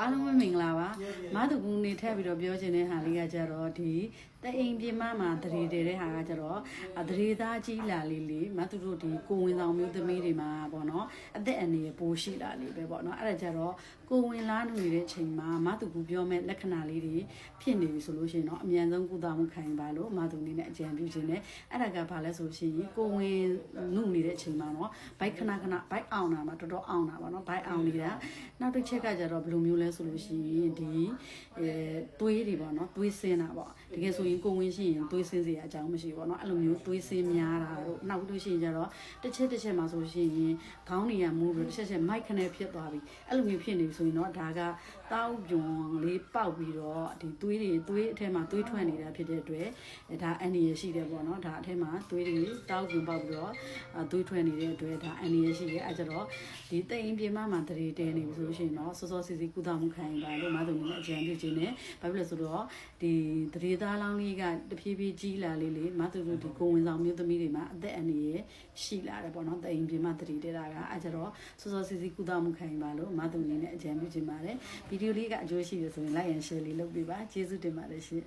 အားလုံးပဲမင်္ဂလာပါမသူကူနေထက်ပြီးတော့ပြောချင်တဲ့ဟာလေးကကြတော့ဒီတအိမ်ပြင်မမှာတရေတယ်တဲ့ဟာကကြတော့အတရေသားကြီးလာလေးလေးမသူတို့ဒီကိုဝင်ဆောင်မျိုးသမီးတွေမှာပေါ့နော်အသက်အန္တရာယ်ပိုးရှိလာလေးပဲပေါ့နော်အဲ့ဒါကြတော့ကိုဝင်လာနေတဲ့ချိန်မှာမသူကူပြောမဲ့လက္ခဏာလေးတွေဖြစ်နေပြီဆိုလို့ရှိရင်တော့အမြန်ဆုံးကုသမှုခံယူပါလို့မသူအနေနဲ့အကြံပြုခြင်းနဲ့အဲ့ဒါကဘာလဲဆိုရှင်ကိုဝင်နုနေတဲ့ချိန်မှာနော်ဘိုက်ခဏခဏဘိုက်အောင်တာမှာတော်တော်အောင်တာပေါ့နော်ဘိုက်အောင်နေတာနောက်တစ်ချက်ကကြတော့ဘယ်လိုမျိုးလဲဆိုလို့ရှိရင်ဒီအဲသွေးတွေပေါ့နော်သွေးဆင်းတာပေါ့တကယ်ဆိုရင်ကိုဝင်ရှိရင်သွေးဆင်းစရာအကြောင်းမရှိဘူးပေါ့နော်အဲ့လိုမျိုးသွေးဆင်းများတာတို့နောက်လို့ရှိရင်ကြတော့တစ်ချက်တစ်ချက်မှာဆိုရှင်ခေါင်းတွေကမူးပြီးတစ်ချက်ချက်မိုက်ခနဲ့ဖြစ်သွားပြီအဲ့လိုမျိုးဖြစ်နေပြီဆိုရင်တော့ဒါကတောက်ပြွန်လေးပေါက်ပြီးတော့ဒီသွေးတွေသွေးအထက်မှာသွေးထွက်နေတာဖြစ်တဲ့အတွက်အဲဒါအန်ဒီရရှိတယ်ပေါ့နော်ဒါအထက်မှာသွေးတွေတောက်ပြွန်ပေါက်ပြီးတော့အဲသွေးထွက်နေတဲ့အတွက်ဒါအန်ဒီရရှိရဲ့အဲကြတော့ဒီတိမ်ပြင်းမမှာတရေတဲနေပြီဆိုလို့ရှိရင်တော့စောစောစီစီကုသမှုခံယူပါလို့မသူနေအကြံပြုခြင်းနဲ့ဘာဖြစ်လဲဆိုတော့ဒီတရေသားလောင်းလေးကတဖြည်းဖြည်းကြီးလာလေးလေးမသူတို့ဒီကိုဝင်ဆောင်မျိုးသမီးတွေမှာအသက်အန္တရာယ်ရှိလာတယ်ပေါ့နော်တိမ်ပြင်းမတရေတဲတာကအဲကြတော့စောစောစီစီကုသမှုခံယူပါလို့မသူနေနဲ့အကြံပြုခြင်းပါတယ်ဗီဒီယိုလေးကအကျိုးရှိတယ်ဆိုရင် like and share လေးလုပ်ပေးပါကျေးဇူးတင်ပါတယ်ရှင်